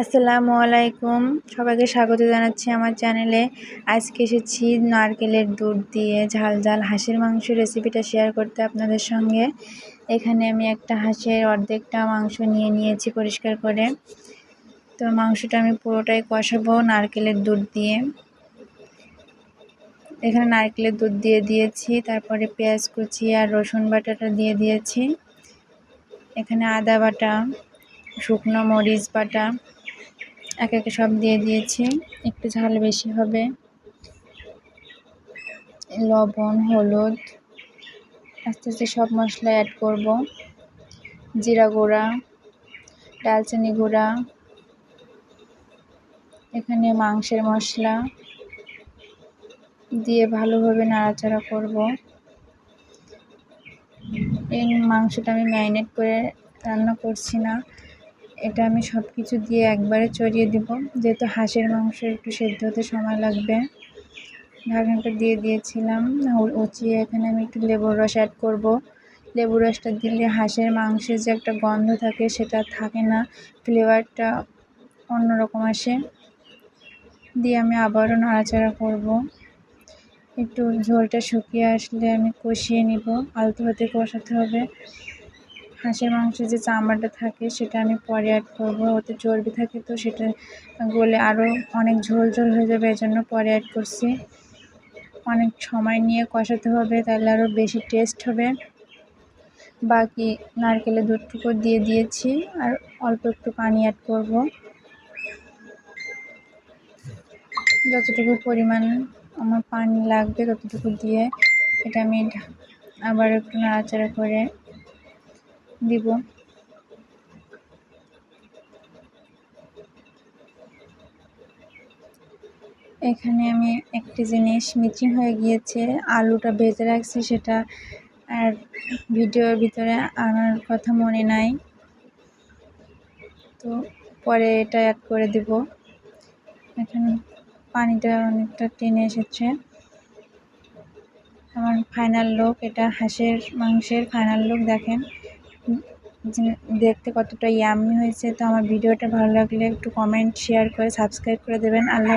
আসসালামু আলাইকুম। সবাইকে স্বাগত জানাচ্ছি আমার চ্যানেলে। আজকে এসেছি নারকেলের দুধ দিয়ে ঝাল ঝাল হাঁসের মাংস রেসিপিটা শেয়ার করতে আপনাদের সঙ্গে। এখানে আমি একটা হাঁসের অর্ধেকটা মাংস নিয়ে নিয়েছি পরিষ্কার করে। তো মাংসটা আমি পুরোটাই কষাবো নারকেলের দুধ দিয়ে। এখানে নারকেলের দুধ দিয়ে দিয়েছি, তারপরে পেঁয়াজ কুচি আর রসুন বাটাটা দিয়ে দিয়েছি। এখানে আদা বাটা, শুকনো মরিচ বাটা এক একে সব দিয়ে দিয়েছি। একটু ঝাল বেশি হবে। লবণ, হলুদ, আস্তে আস্তে সব মশলা অ্যাড করব। জিরা গুঁড়া, ডালচিনি গুঁড়া, এখানে মাংসের মশলা দিয়ে ভালোভাবে নাড়াচাড়া করব। এই মাংসটা আমি ম্যারিনেট করে রান্না করছি না। এটা আমি সব কিছু দিয়ে একবারে চড়িয়ে দিব। যেহেতু হাঁসের মাংস একটু সেদ্ধ হতে সময় লাগবে, ঢাকনাটা দিয়ে দিয়েছিলাম। উচিয়ে এখানে আমি একটু লেবুর রস অ্যাড করব। লেবুর রসটা দিলে হাঁসের মাংসের যে একটা গন্ধ থাকে সেটা থাকে না, ফ্লেভারটা অন্যরকম আসে। দিয়ে আমি আবারও নাড়াচাড়া করব। একটু ঝোলটা শুকিয়ে আসলে আমি কষিয়ে নিব। আলতো হাতে কষাতে হবে। হাঁসের মাংসের যে চামড়াটা থাকে সেটা আমি পরে অ্যাড করব। ওতে চর্বি থাকে তো সেটা গলে আরও অনেক ঝোল ঝোল হয়ে যাবে এই জন্য পরে অ্যাড করছি। অনেক সময় নিয়ে কষাতে হবে, তাহলে আরও বেশি টেস্ট হবে। বাকি নারকেলের দুধটুকু দিয়ে দিয়েছি, আর অল্প একটু পানি অ্যাড করব। যতটুকু পরিমাণ আমার পানি লাগবে ততটুকু দিয়ে এটা আমি আবার একটু নাড়াচাড়া করে দিব। এখানে আমি একটি জিনিস মিচিং হয়ে গিয়েছে, আলুটা ভেজে রাখছি সেটা, আর ভিডিওর ভিতরে আনার কথা মনে নাই। তো পরে এটা অ্যাড করে দেব। এখন পানিটা অনেকটা টেনে এসেছে। আমার ফাইনাল লুক এটা হাঁসের মাংসের ফাইনাল লুক দেখেন। দেখতে কতটা ইয়াম্মি হয়েছে, তো আমার ভিডিওটা ভালো লাগলে একটু কমেন্ট শেয়ার করে সাবস্ক্রাইব করে দেবেন। আল্লাহ